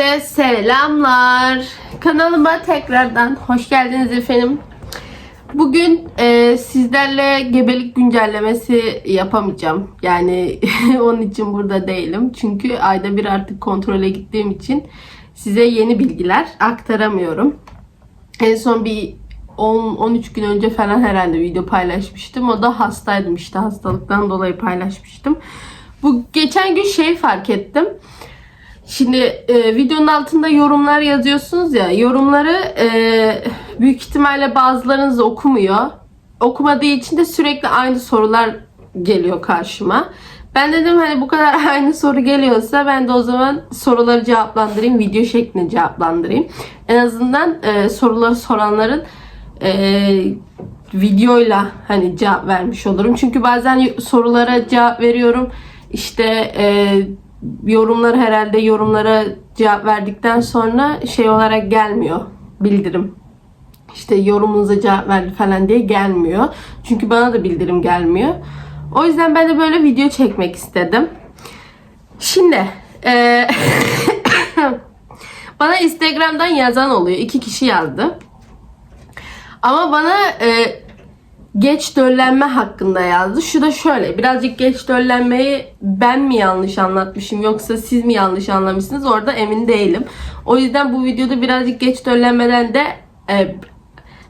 Herkese selamlar. Kanalıma tekrardan hoş geldiniz efendim. Bugün e, sizlerle gebelik güncellemesi yapamayacağım. Yani onun için burada değilim. Çünkü ayda bir artık kontrole gittiğim için size yeni bilgiler aktaramıyorum. En son bir 10-13 gün önce falan herhalde video paylaşmıştım. O da hastaydım işte hastalıktan dolayı paylaşmıştım. Bu geçen gün şey fark ettim. Şimdi e, videonun altında yorumlar yazıyorsunuz ya. Yorumları e, büyük ihtimalle bazılarınız okumuyor. Okumadığı için de sürekli aynı sorular geliyor karşıma. Ben dedim hani bu kadar aynı soru geliyorsa ben de o zaman soruları cevaplandırayım. Video şeklinde cevaplandırayım. En azından e, soruları soranların e, videoyla hani cevap vermiş olurum. Çünkü bazen sorulara cevap veriyorum. İşte e, yorumlar herhalde yorumlara cevap verdikten sonra şey olarak gelmiyor bildirim. İşte yorumunuza cevap verdi falan diye gelmiyor. Çünkü bana da bildirim gelmiyor. O yüzden ben de böyle video çekmek istedim. Şimdi e, bana Instagram'dan yazan oluyor. İki kişi yazdı. Ama bana e, geç döllenme hakkında yazdı. Şu da şöyle. Birazcık geç döllenmeyi ben mi yanlış anlatmışım yoksa siz mi yanlış anlamışsınız orada emin değilim. O yüzden bu videoda birazcık geç döllenmeden de e,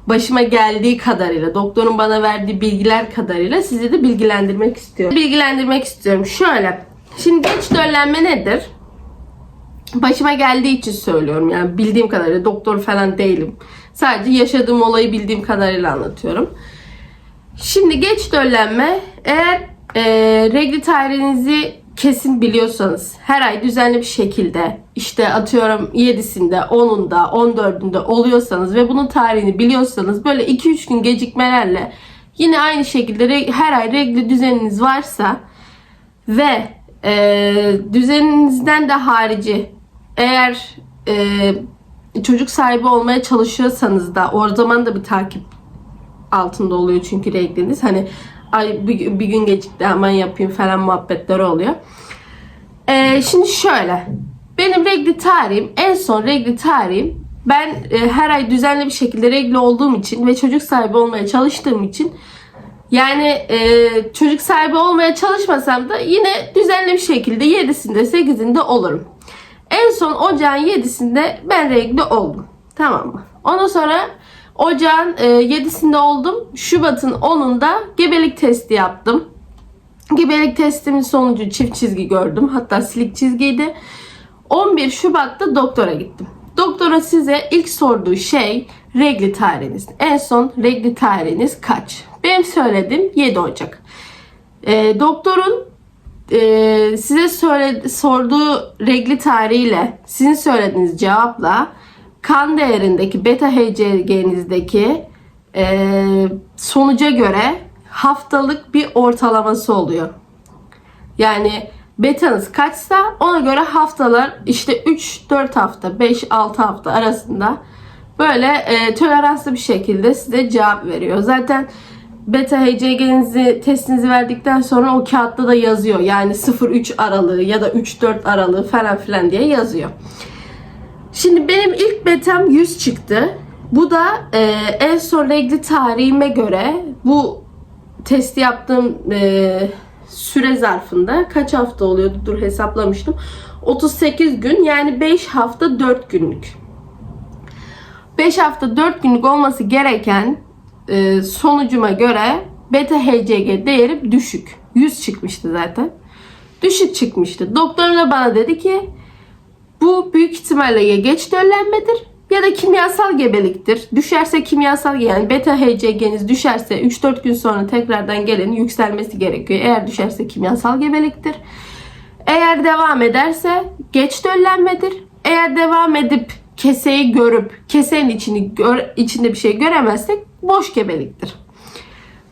başıma geldiği kadarıyla, doktorun bana verdiği bilgiler kadarıyla sizi de bilgilendirmek istiyorum. Bilgilendirmek istiyorum. Şöyle. Şimdi geç döllenme nedir? Başıma geldiği için söylüyorum. Yani bildiğim kadarıyla doktor falan değilim. Sadece yaşadığım olayı bildiğim kadarıyla anlatıyorum. Şimdi geç döllenme. Eğer e, regli tarihinizi kesin biliyorsanız her ay düzenli bir şekilde işte atıyorum 7'sinde 10'unda 14'ünde oluyorsanız ve bunun tarihini biliyorsanız böyle 2-3 gün gecikmelerle yine aynı şekilde her ay regli düzeniniz varsa ve e, düzeninizden de harici eğer e, çocuk sahibi olmaya çalışıyorsanız da o zaman da bir takip altında oluyor çünkü regliniz. Hani ay bir, bir gün gecikti hemen yapayım falan muhabbetleri oluyor. Ee, şimdi şöyle. Benim regli tarihim en son regli tarihim ben e, her ay düzenli bir şekilde regli olduğum için ve çocuk sahibi olmaya çalıştığım için yani e, çocuk sahibi olmaya çalışmasam da yine düzenli bir şekilde 7'sinde 8'inde olurum. En son ocağın 7'sinde ben regli oldum. Tamam mı? Ondan sonra ocağın e, 7'sinde oldum. Şubat'ın 10'unda gebelik testi yaptım. Gebelik testimin sonucu çift çizgi gördüm. Hatta silik çizgiydi. 11 Şubat'ta doktora gittim. Doktora size ilk sorduğu şey regli tarihiniz. En son regli tarihiniz kaç? Benim söylediğim 7 Ocak. E, doktorun e, size söyle, sorduğu regli tarihiyle sizin söylediğiniz cevapla kan değerindeki beta HCG'nizdeki e, sonuca göre haftalık bir ortalaması oluyor. Yani betanız kaçsa ona göre haftalar işte 3-4 hafta, 5-6 hafta arasında böyle e, toleranslı bir şekilde size cevap veriyor. Zaten beta HCG'nizi testinizi verdikten sonra o kağıtta da yazıyor. Yani 0-3 aralığı ya da 3-4 aralığı falan filan diye yazıyor. Şimdi benim ilk betam 100 çıktı. Bu da e, en son regli tarihime göre bu testi yaptığım e, süre zarfında kaç hafta oluyordu? Dur hesaplamıştım. 38 gün yani 5 hafta 4 günlük. 5 hafta 4 günlük olması gereken e, sonucuma göre beta HCG değeri düşük. 100 çıkmıştı zaten. Düşük çıkmıştı. Doktorum da bana dedi ki bu büyük ihtimalle ya geç döllenmedir ya da kimyasal gebeliktir. Düşerse kimyasal yani beta HCG'niz düşerse 3-4 gün sonra tekrardan gelenin yükselmesi gerekiyor. Eğer düşerse kimyasal gebeliktir. Eğer devam ederse geç döllenmedir. Eğer devam edip keseyi görüp kesenin içini gör, içinde bir şey göremezsek boş gebeliktir.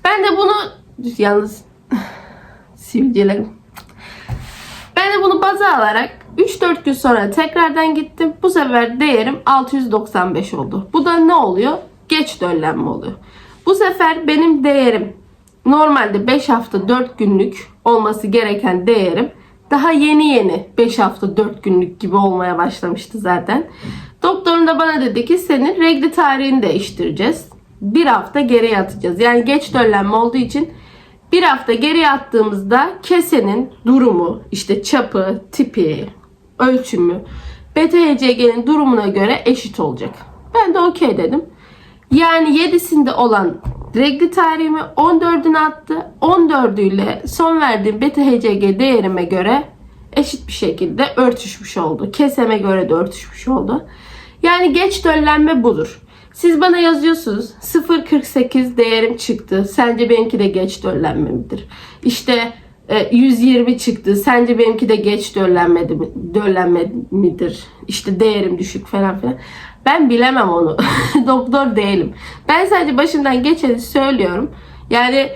Ben de bunu yalnız sivilcelerim. Ben de bunu baza alarak 3-4 gün sonra tekrardan gittim. Bu sefer değerim 695 oldu. Bu da ne oluyor? Geç döllenme oluyor. Bu sefer benim değerim normalde 5 hafta 4 günlük olması gereken değerim Daha yeni yeni 5 hafta 4 günlük gibi olmaya başlamıştı zaten. Doktorum da bana dedi ki senin regli tarihini değiştireceğiz. Bir hafta geriye atacağız. Yani geç döllenme olduğu için bir hafta geriye attığımızda kesenin durumu, işte çapı, tipi, ölçümü, BTHCG'nin durumuna göre eşit olacak. Ben de okey dedim. Yani 7'sinde olan regli tarihimi 14'üne attı. 14'üyle son verdiğim BTHCG değerime göre eşit bir şekilde örtüşmüş oldu. Keseme göre de örtüşmüş oldu. Yani geç döllenme budur. Siz bana yazıyorsunuz 0.48 değerim çıktı. Sence benimki de geç döllenme midir? İşte e, 120 çıktı. Sence benimki de geç döllenmedi mi, döllenme midir? İşte değerim düşük falan filan. Ben bilemem onu. Doktor değilim. Ben sadece başımdan geçeni söylüyorum. Yani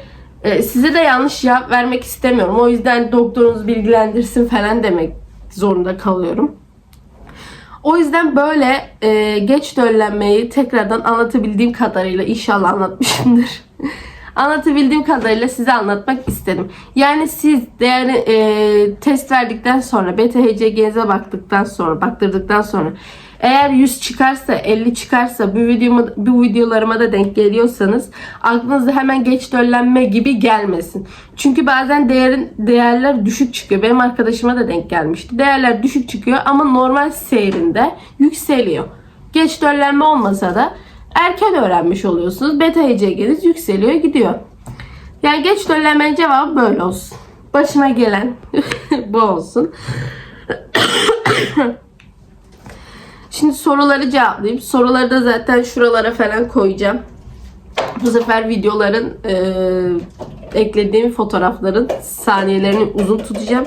e, size de yanlış cevap vermek istemiyorum. O yüzden doktorunuz bilgilendirsin falan demek zorunda kalıyorum. O yüzden böyle e, geç döllenmeyi tekrardan anlatabildiğim kadarıyla inşallah anlatmışımdır. anlatabildiğim kadarıyla size anlatmak istedim. Yani siz değer e, test verdikten sonra BTHCG'nize baktıktan sonra baktırdıktan sonra eğer 100 çıkarsa 50 çıkarsa bu videomu bu videolarıma da denk geliyorsanız aklınıza hemen geç döllenme gibi gelmesin. Çünkü bazen değerin değerler düşük çıkıyor. Benim arkadaşıma da denk gelmişti. Değerler düşük çıkıyor ama normal seyrinde yükseliyor. Geç döllenme olmasa da erken öğrenmiş oluyorsunuz. Beta HCG'niz yükseliyor gidiyor. Yani geç döllenmenin cevabı böyle olsun. Başıma gelen bu olsun. Şimdi soruları cevaplayayım. Soruları da zaten şuralara falan koyacağım. Bu sefer videoların e, eklediğim fotoğrafların saniyelerini uzun tutacağım.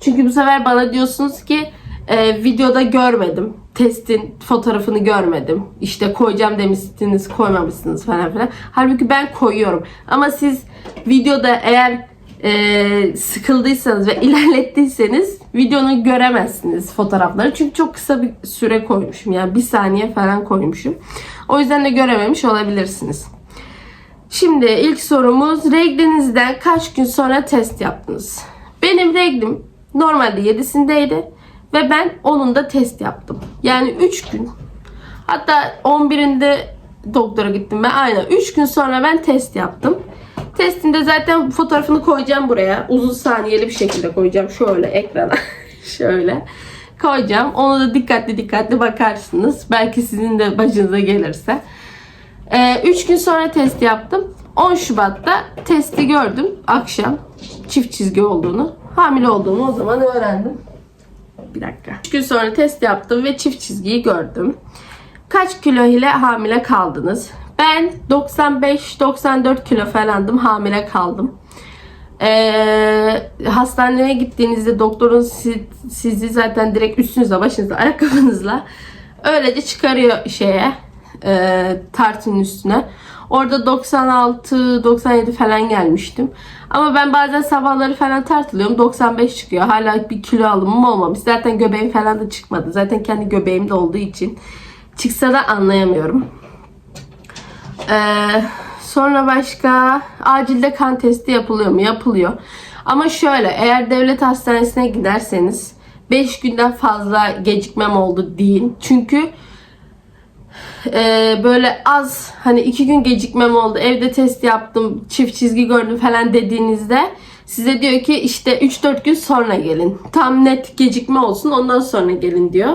Çünkü bu sefer bana diyorsunuz ki e, videoda görmedim. Testin fotoğrafını görmedim. İşte koyacağım demişsiniz koymamışsınız falan filan. Halbuki ben koyuyorum. Ama siz videoda eğer e, sıkıldıysanız ve ilerlettiyseniz videonu göremezsiniz fotoğrafları. Çünkü çok kısa bir süre koymuşum. Yani bir saniye falan koymuşum. O yüzden de görememiş olabilirsiniz. Şimdi ilk sorumuz reglinizden kaç gün sonra test yaptınız? Benim reglim normalde 7'sindeydi ve ben onun da test yaptım. Yani 3 gün. Hatta 11'inde doktora gittim ben. Aynen 3 gün sonra ben test yaptım. Testinde zaten fotoğrafını koyacağım buraya. Uzun saniyeli bir şekilde koyacağım. Şöyle ekrana. Şöyle koyacağım. Onu da dikkatli dikkatli bakarsınız. Belki sizin de başınıza gelirse. 3 ee, gün sonra test yaptım. 10 Şubat'ta testi gördüm akşam. Çift çizgi olduğunu. Hamile olduğumu o zaman öğrendim. Bir dakika. 3 gün sonra test yaptım ve çift çizgiyi gördüm. Kaç kilo ile hamile kaldınız? Ben 95-94 kilo falandım. Hamile kaldım. Ee, hastaneye gittiğinizde doktorun sizi, zaten direkt üstünüzle başınızla ayakkabınızla öylece çıkarıyor şeye e, tartının üstüne. Orada 96-97 falan gelmiştim. Ama ben bazen sabahları falan tartılıyorum. 95 çıkıyor. Hala bir kilo alımım olmamış. Zaten göbeğim falan da çıkmadı. Zaten kendi göbeğimde olduğu için çıksa da anlayamıyorum. Ee, sonra başka acilde kan testi yapılıyor mu? Yapılıyor. Ama şöyle eğer devlet hastanesine giderseniz 5 günden fazla gecikmem oldu deyin. Çünkü e, böyle az hani 2 gün gecikmem oldu evde test yaptım çift çizgi gördüm falan dediğinizde size diyor ki işte 3-4 gün sonra gelin. Tam net gecikme olsun ondan sonra gelin diyor.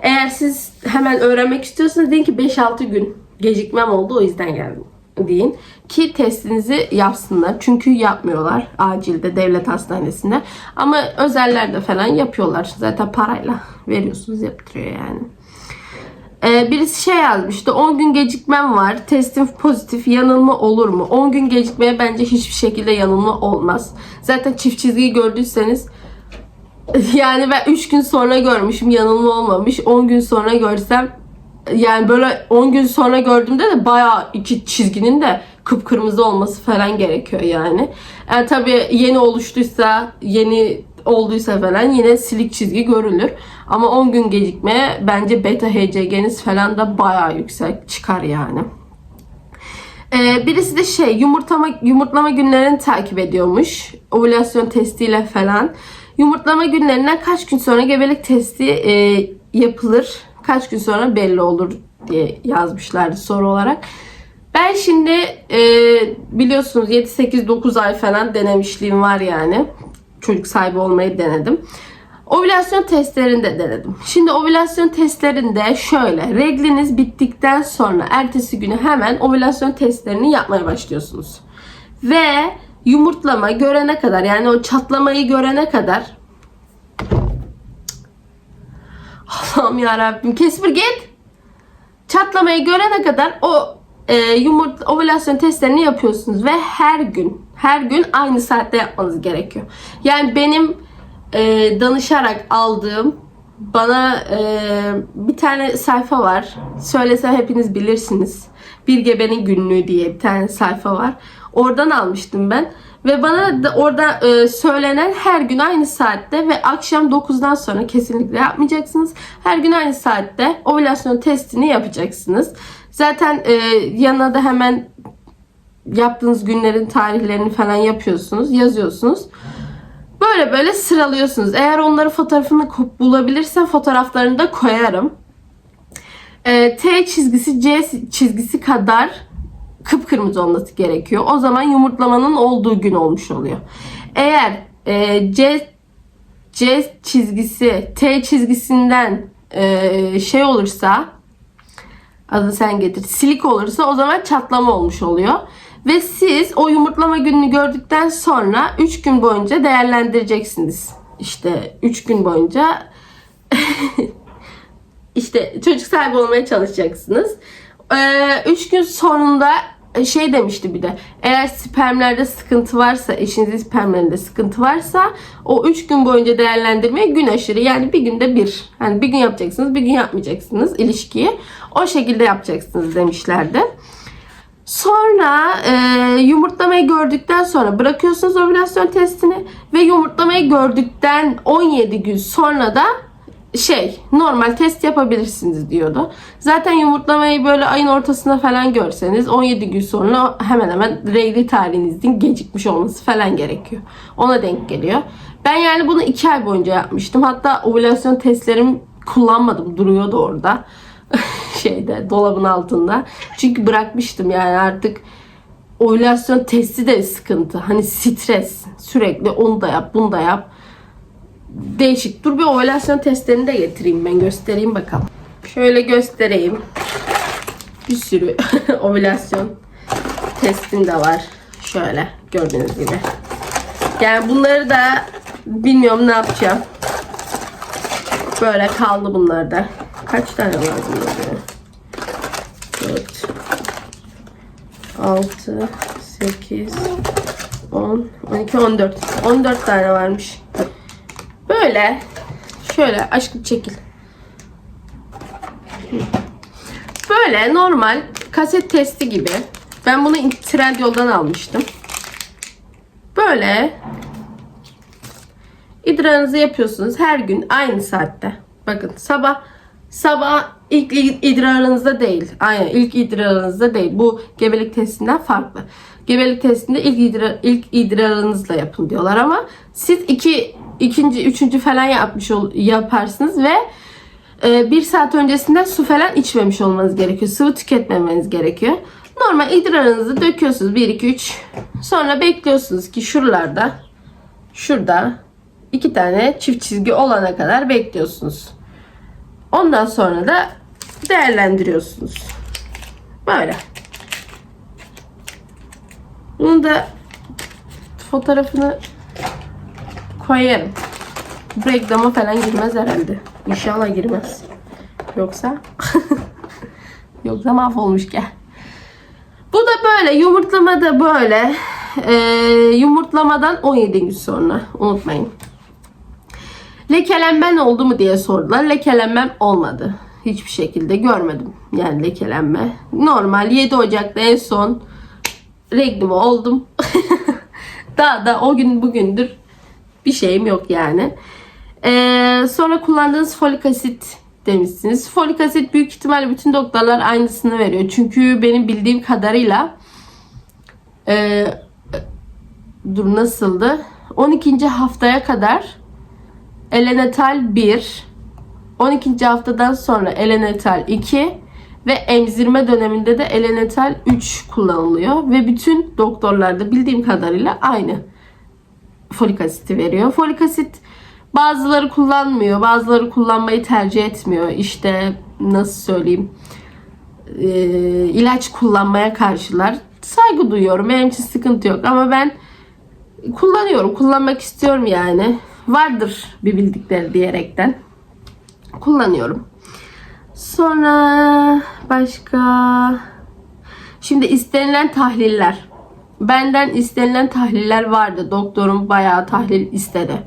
Eğer siz hemen öğrenmek istiyorsanız deyin ki 5-6 gün gecikmem oldu o yüzden geldim deyin. Ki testinizi yapsınlar. Çünkü yapmıyorlar acilde devlet hastanesinde. Ama özellerde falan yapıyorlar. Zaten parayla veriyorsunuz yaptırıyor yani. Ee, birisi şey yazmıştı. 10 gün gecikmem var. Testim pozitif. Yanılma olur mu? 10 gün gecikmeye bence hiçbir şekilde yanılma olmaz. Zaten çift çizgiyi gördüyseniz yani ben 3 gün sonra görmüşüm yanılma olmamış. 10 gün sonra görsem yani böyle 10 gün sonra gördüğümde de bayağı iki çizginin de kıpkırmızı olması falan gerekiyor yani. Yani tabii yeni oluştuysa, yeni olduysa falan yine silik çizgi görülür. Ama 10 gün gecikme bence beta HCG'niz falan da bayağı yüksek çıkar yani. Ee, birisi de şey yumurtlama, yumurtlama günlerini takip ediyormuş. Ovülasyon testiyle falan. Yumurtlama günlerinden kaç gün sonra gebelik testi e, yapılır? Kaç gün sonra belli olur diye yazmışlardı soru olarak. Ben şimdi e, biliyorsunuz 7, 8, 9 ay falan denemişliğim var yani. Çocuk sahibi olmayı denedim. Ovülasyon testlerini de denedim. Şimdi ovülasyon testlerinde şöyle. Regliniz bittikten sonra ertesi günü hemen ovülasyon testlerini yapmaya başlıyorsunuz. Ve yumurtlama görene kadar yani o çatlamayı görene kadar Allah'ım ya Rabbim Kesper git. Çatlamayı görene kadar o e, yumurta ovülasyon testlerini yapıyorsunuz ve her gün her gün aynı saatte yapmanız gerekiyor. Yani benim e, danışarak aldığım bana e, bir tane sayfa var. Söylesem hepiniz bilirsiniz. Bir gebenin günlüğü diye bir tane sayfa var. Oradan almıştım ben. Ve bana da orada e, söylenen her gün aynı saatte ve akşam 9'dan sonra kesinlikle yapmayacaksınız. Her gün aynı saatte ovülasyon testini yapacaksınız. Zaten e, yanına da hemen yaptığınız günlerin tarihlerini falan yapıyorsunuz, yazıyorsunuz. Böyle böyle sıralıyorsunuz. Eğer onları fotoğrafını bulabilirsem fotoğraflarını da koyarım. Ee, T çizgisi C çizgisi kadar kıpkırmızı olması gerekiyor. O zaman yumurtlamanın olduğu gün olmuş oluyor. Eğer e, C C çizgisi T çizgisinden e, şey olursa adını sen getir silik olursa o zaman çatlama olmuş oluyor. Ve siz o yumurtlama gününü gördükten sonra 3 gün boyunca değerlendireceksiniz. İşte 3 gün boyunca işte çocuk sahibi olmaya çalışacaksınız. 3 gün sonunda şey demişti bir de eğer spermlerde sıkıntı varsa eşinizin spermlerinde sıkıntı varsa o 3 gün boyunca değerlendirmeye gün aşırı yani bir günde bir hani bir gün yapacaksınız bir gün yapmayacaksınız ilişkiyi o şekilde yapacaksınız demişlerdi. Sonra e, yumurtlamayı gördükten sonra bırakıyorsunuz ovülasyon testini ve yumurtlamayı gördükten 17 gün sonra da şey normal test yapabilirsiniz diyordu. Zaten yumurtlamayı böyle ayın ortasında falan görseniz 17 gün sonra hemen hemen regli tarihinizin gecikmiş olması falan gerekiyor. Ona denk geliyor. Ben yani bunu 2 ay boyunca yapmıştım. Hatta ovülasyon testlerimi kullanmadım. Duruyordu orada. şeyde dolabın altında. Çünkü bırakmıştım yani artık ovülasyon testi de sıkıntı. Hani stres. Sürekli onu da yap, bunu da yap. Değişik. Dur bir ovülasyon testlerini de getireyim ben göstereyim bakalım. Şöyle göstereyim. Bir sürü ovülasyon testim de var. Şöyle gördüğünüz gibi. Yani bunları da bilmiyorum ne yapacağım. Böyle kaldı bunlar da. Kaç tane var bunlarda? 4 6 8 10 12 14 14 tane varmış. Böyle şöyle aşkım çekil. Böyle normal kaset testi gibi. Ben bunu Trendyol'dan almıştım. Böyle idrarınızı yapıyorsunuz her gün aynı saatte. Bakın sabah sabah ilk idrarınızda değil. Aynen ilk idrarınızda değil. Bu gebelik testinden farklı. Gebelik testinde ilk idrar, ilk idrarınızla yapın diyorlar ama siz iki ikinci, üçüncü falan yapmış ol, yaparsınız ve e, bir saat öncesinden su falan içmemiş olmanız gerekiyor. Sıvı tüketmemeniz gerekiyor. Normal idrarınızı döküyorsunuz. 1, 2, 3. Sonra bekliyorsunuz ki şuralarda şurada iki tane çift çizgi olana kadar bekliyorsunuz. Ondan sonra da değerlendiriyorsunuz. Böyle. Bunu da fotoğrafını koyarım. Reklama falan girmez herhalde. İnşallah girmez. Yoksa yoksa mahvolmuş gel. Bu da böyle. Yumurtlama da böyle. Ee, yumurtlamadan 17 gün sonra. Unutmayın. Lekelenmen oldu mu diye sordular. Lekelenmem olmadı. Hiçbir şekilde görmedim. Yani lekelenme. Normal 7 Ocak'ta en son reglimi oldum. Daha da o gün bugündür bir şeyim yok yani. Ee, sonra kullandığınız folik asit demişsiniz. Folik asit büyük ihtimalle bütün doktorlar aynısını veriyor. Çünkü benim bildiğim kadarıyla e, dur nasıldı? 12. haftaya kadar Elenetal 1, 12. haftadan sonra Elenetal 2 ve emzirme döneminde de Elenetal 3 kullanılıyor. Ve bütün doktorlarda bildiğim kadarıyla aynı folik asiti veriyor. Folik asit bazıları kullanmıyor, bazıları kullanmayı tercih etmiyor. İşte nasıl söyleyeyim e, ilaç kullanmaya karşılar. Saygı duyuyorum. Benim için sıkıntı yok ama ben kullanıyorum. Kullanmak istiyorum yani. Vardır bir bildikleri diyerekten. Kullanıyorum. Sonra başka Şimdi istenilen tahliller. Benden istenilen tahliller vardı. Doktorum bayağı tahlil istedi.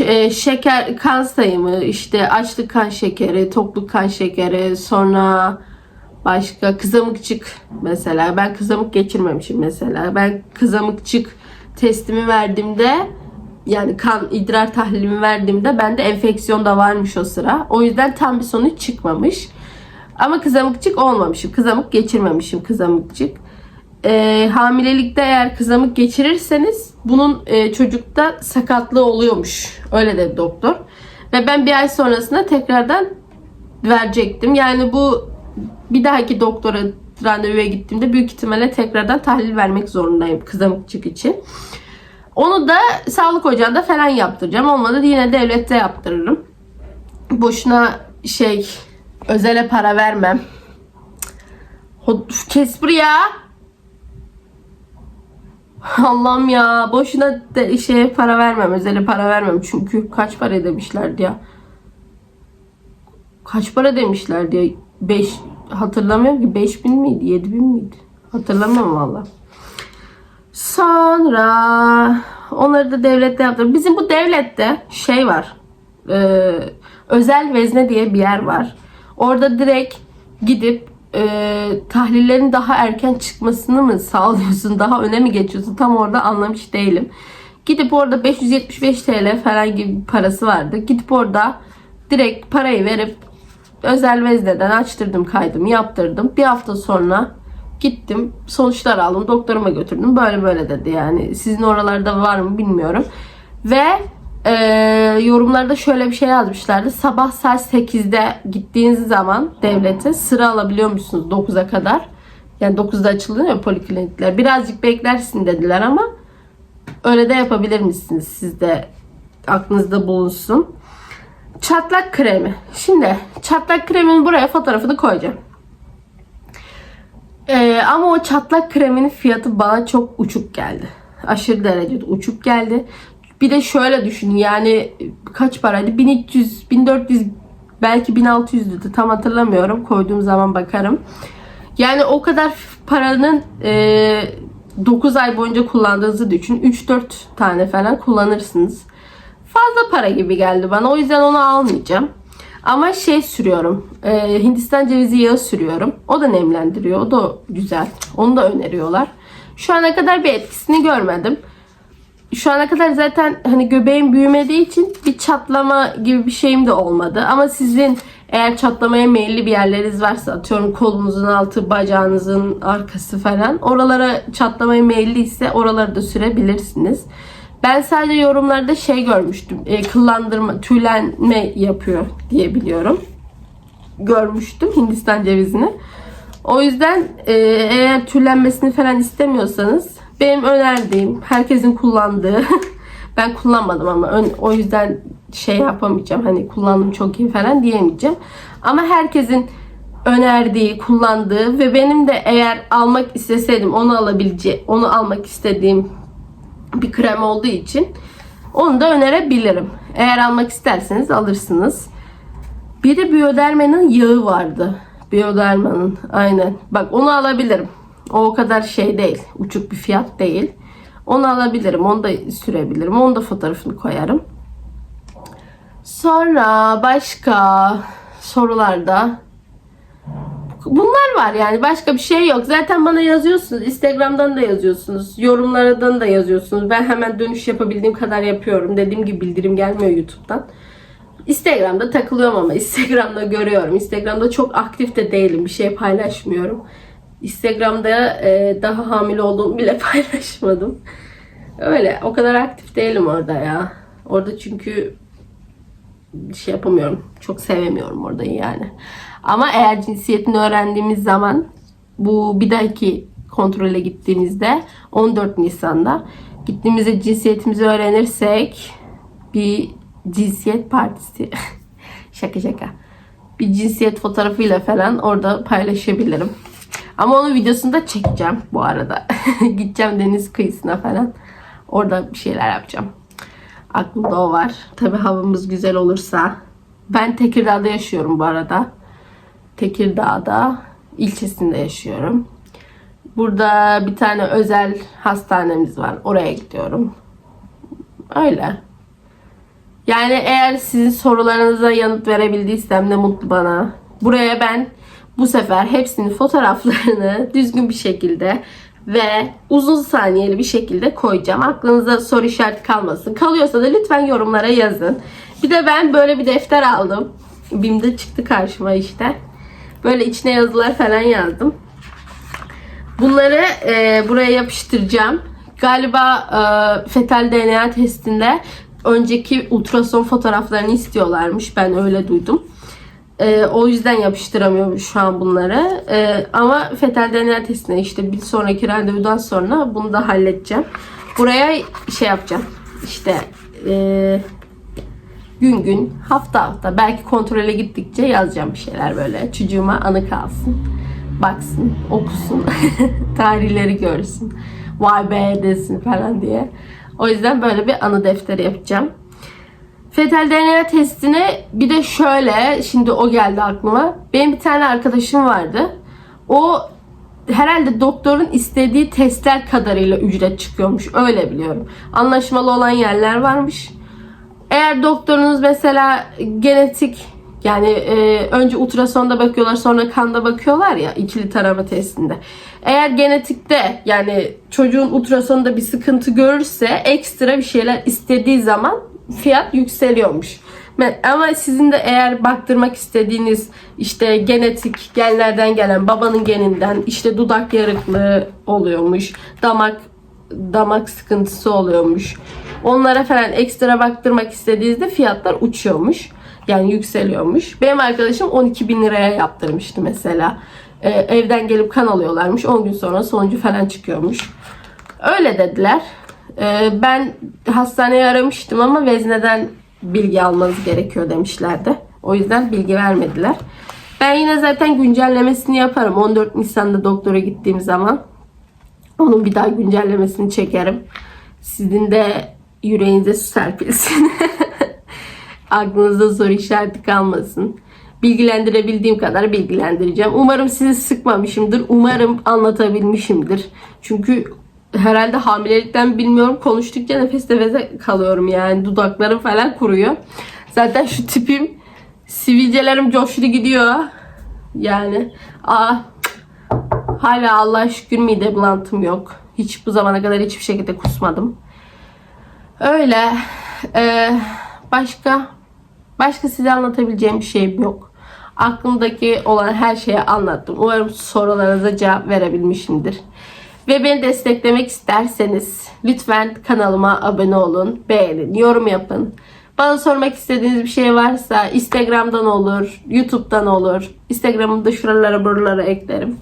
E, şeker kan sayımı, işte açlık kan şekeri, tokluk kan şekeri, sonra başka kızamıkçık mesela. Ben kızamık geçirmemişim mesela. Ben kızamıkçık testimi verdiğimde yani kan idrar tahlilimi verdiğimde bende enfeksiyon da varmış o sıra. O yüzden tam bir sonuç çıkmamış. Ama kızamıkçık olmamışım. Kızamık geçirmemişim kızamıkçık. Ee, hamilelikte eğer kızamık geçirirseniz bunun e, çocukta sakatlığı oluyormuş. Öyle dedi doktor. Ve ben bir ay sonrasında tekrardan verecektim. Yani bu bir dahaki doktora randevuya gittiğimde büyük ihtimalle tekrardan tahlil vermek zorundayım kızamıkçık için. Onu da sağlık ocağında falan yaptıracağım. Olmadı yine devlette yaptırırım. Boşuna şey özele para vermem. Kes buraya. Allah'ım ya boşuna de şeye para vermem özele para vermem çünkü kaç para demişlerdi ya kaç para demişlerdi ya 5 hatırlamıyorum ki 5000 miydi 7000 miydi hatırlamıyorum valla sonra onları da devlette yaptım bizim bu devlette şey var e, özel vezne diye bir yer var orada direkt gidip e, tahlillerin daha erken çıkmasını mı sağlıyorsun, daha öne mi geçiyorsun tam orada anlamış değilim. Gidip orada 575 TL falan gibi parası vardı. Gidip orada direkt parayı verip özel vezneden açtırdım kaydımı yaptırdım. Bir hafta sonra gittim sonuçlar aldım doktoruma götürdüm böyle böyle dedi yani sizin oralarda var mı bilmiyorum. Ve e, yorumlarda şöyle bir şey yazmışlardı. Sabah saat 8'de gittiğiniz zaman devlete sıra alabiliyormuşsunuz 9'a kadar. Yani 9'da açılıyor ya poliklinikler. Birazcık beklersin dediler ama öyle de yapabilir misiniz siz de aklınızda bulunsun. Çatlak kremi. Şimdi çatlak kremin buraya fotoğrafını koyacağım. Ee, ama o çatlak kreminin fiyatı bana çok uçuk geldi. Aşırı derecede uçuk geldi. Bir de şöyle düşünün yani kaç paraydı? 1300, 1400 belki 1600'dü tam hatırlamıyorum. Koyduğum zaman bakarım. Yani o kadar paranın e, 9 ay boyunca kullandığınızı düşün. 3-4 tane falan kullanırsınız. Fazla para gibi geldi bana. O yüzden onu almayacağım. Ama şey sürüyorum. e, Hindistan cevizi yağı sürüyorum. O da nemlendiriyor. O da güzel. Onu da öneriyorlar. Şu ana kadar bir etkisini görmedim şu ana kadar zaten hani göbeğim büyümediği için bir çatlama gibi bir şeyim de olmadı. Ama sizin eğer çatlamaya meyilli bir yerleriniz varsa atıyorum kolunuzun altı, bacağınızın arkası falan oralara çatlamaya meyilliyse oraları da sürebilirsiniz. Ben sadece yorumlarda şey görmüştüm. E, kıllandırma, tüylenme yapıyor diye biliyorum. Görmüştüm Hindistan cevizini. O yüzden e, eğer tüllenmesini falan istemiyorsanız benim önerdiğim, herkesin kullandığı, ben kullanmadım ama ön- o yüzden şey yapamayacağım. Hani kullandım çok iyi falan diyemeyeceğim. Ama herkesin önerdiği, kullandığı ve benim de eğer almak isteseydim onu alabileceğim, onu almak istediğim bir krem olduğu için onu da önerebilirim. Eğer almak isterseniz alırsınız. Bir de Bioderma'nın yağı vardı. Bioderma'nın aynen. Bak onu alabilirim. O o kadar şey değil. Uçuk bir fiyat değil. Onu alabilirim. Onu da sürebilirim. Onu da fotoğrafını koyarım. Sonra başka sorularda Bunlar var yani başka bir şey yok. Zaten bana yazıyorsunuz. Instagram'dan da yazıyorsunuz. Yorumlardan da yazıyorsunuz. Ben hemen dönüş yapabildiğim kadar yapıyorum. Dediğim gibi bildirim gelmiyor YouTube'dan. Instagram'da takılıyorum ama Instagram'da görüyorum. Instagram'da çok aktif de değilim. Bir şey paylaşmıyorum. Instagram'da e, daha hamile olduğumu bile paylaşmadım. Öyle o kadar aktif değilim orada ya. Orada çünkü şey yapamıyorum. Çok sevemiyorum orada yani. Ama eğer cinsiyetini öğrendiğimiz zaman bu bir dahaki kontrole gittiğimizde 14 Nisan'da gittiğimizde cinsiyetimizi öğrenirsek bir cinsiyet partisi şaka şaka bir cinsiyet fotoğrafıyla falan orada paylaşabilirim. Ama onun videosunu da çekeceğim bu arada. Gideceğim deniz kıyısına falan. Orada bir şeyler yapacağım. Aklımda o var. Tabi havamız güzel olursa. Ben Tekirdağ'da yaşıyorum bu arada. Tekirdağ'da ilçesinde yaşıyorum. Burada bir tane özel hastanemiz var. Oraya gidiyorum. Öyle. Yani eğer sizin sorularınıza yanıt verebildiysem ne mutlu bana. Buraya ben bu sefer hepsinin fotoğraflarını düzgün bir şekilde ve uzun saniyeli bir şekilde koyacağım. Aklınıza soru işareti kalmasın. Kalıyorsa da lütfen yorumlara yazın. Bir de ben böyle bir defter aldım. Bim'de çıktı karşıma işte. Böyle içine yazılar falan yazdım. Bunları e, buraya yapıştıracağım. Galiba e, fetal DNA testinde önceki ultrason fotoğraflarını istiyorlarmış. Ben öyle duydum. E, o yüzden yapıştıramıyorum şu an bunları. E, ama fetal DNA testine işte bir sonraki randevudan sonra bunu da halledeceğim. Buraya şey yapacağım. İşte e, gün gün, hafta hafta belki kontrole gittikçe yazacağım bir şeyler böyle. Çocuğuma anı kalsın. Baksın, okusun. tarihleri görsün. Vay be desin falan diye. O yüzden böyle bir anı defteri yapacağım. Fetal DNA testini bir de şöyle, şimdi o geldi aklıma. Benim bir tane arkadaşım vardı. O herhalde doktorun istediği testler kadarıyla ücret çıkıyormuş. Öyle biliyorum. Anlaşmalı olan yerler varmış. Eğer doktorunuz mesela genetik yani e, önce ultrasonda bakıyorlar sonra kanda bakıyorlar ya ikili tarama testinde. Eğer genetikte yani çocuğun ultrasonda bir sıkıntı görürse ekstra bir şeyler istediği zaman fiyat yükseliyormuş. Ama sizin de eğer baktırmak istediğiniz işte genetik genlerden gelen babanın geninden işte dudak yarıklığı oluyormuş. Damak damak sıkıntısı oluyormuş. Onlara falan ekstra baktırmak istediğinizde fiyatlar uçuyormuş. Yani yükseliyormuş. Benim arkadaşım 12 bin liraya yaptırmıştı mesela. Ee, evden gelip kan alıyorlarmış. 10 gün sonra sonucu falan çıkıyormuş. Öyle dediler. Ee, ben hastaneye aramıştım ama vezneden bilgi almanız gerekiyor demişlerdi. O yüzden bilgi vermediler. Ben yine zaten güncellemesini yaparım. 14 Nisan'da doktora gittiğim zaman. Onun bir daha güncellemesini çekerim. Sizin de yüreğinize su serpilsin. Aklınızda soru işareti kalmasın. Bilgilendirebildiğim kadar bilgilendireceğim. Umarım sizi sıkmamışımdır. Umarım anlatabilmişimdir. Çünkü herhalde hamilelikten bilmiyorum konuştukça nefes nefese kalıyorum yani dudaklarım falan kuruyor. Zaten şu tipim sivilcelerim coştu gidiyor. Yani aa, hala Allah'a şükür mide bulantım yok. Hiç bu zamana kadar hiçbir şekilde kusmadım. Öyle. Ee, başka başka size anlatabileceğim bir şeyim yok. Aklımdaki olan her şeyi anlattım. Umarım sorularınıza cevap verebilmişimdir. Ve beni desteklemek isterseniz lütfen kanalıma abone olun, beğenin, yorum yapın. Bana sormak istediğiniz bir şey varsa Instagram'dan olur, YouTube'dan olur. Instagram'ı da şuralara buralara eklerim.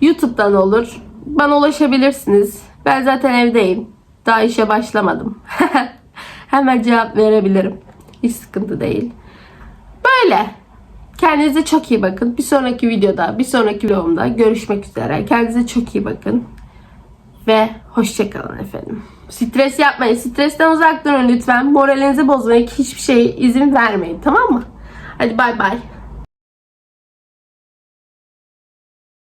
YouTube'dan olur. Bana ulaşabilirsiniz. Ben zaten evdeyim. Daha işe başlamadım. Hemen cevap verebilirim. Hiç sıkıntı değil. Böyle. Kendinize çok iyi bakın. Bir sonraki videoda, bir sonraki vlogumda görüşmek üzere. Kendinize çok iyi bakın. Ve hoşçakalın efendim. Stres yapmayın. Stresten uzak durun lütfen. Moralinizi bozmaya hiçbir şeye izin vermeyin. Tamam mı? Hadi bay bay.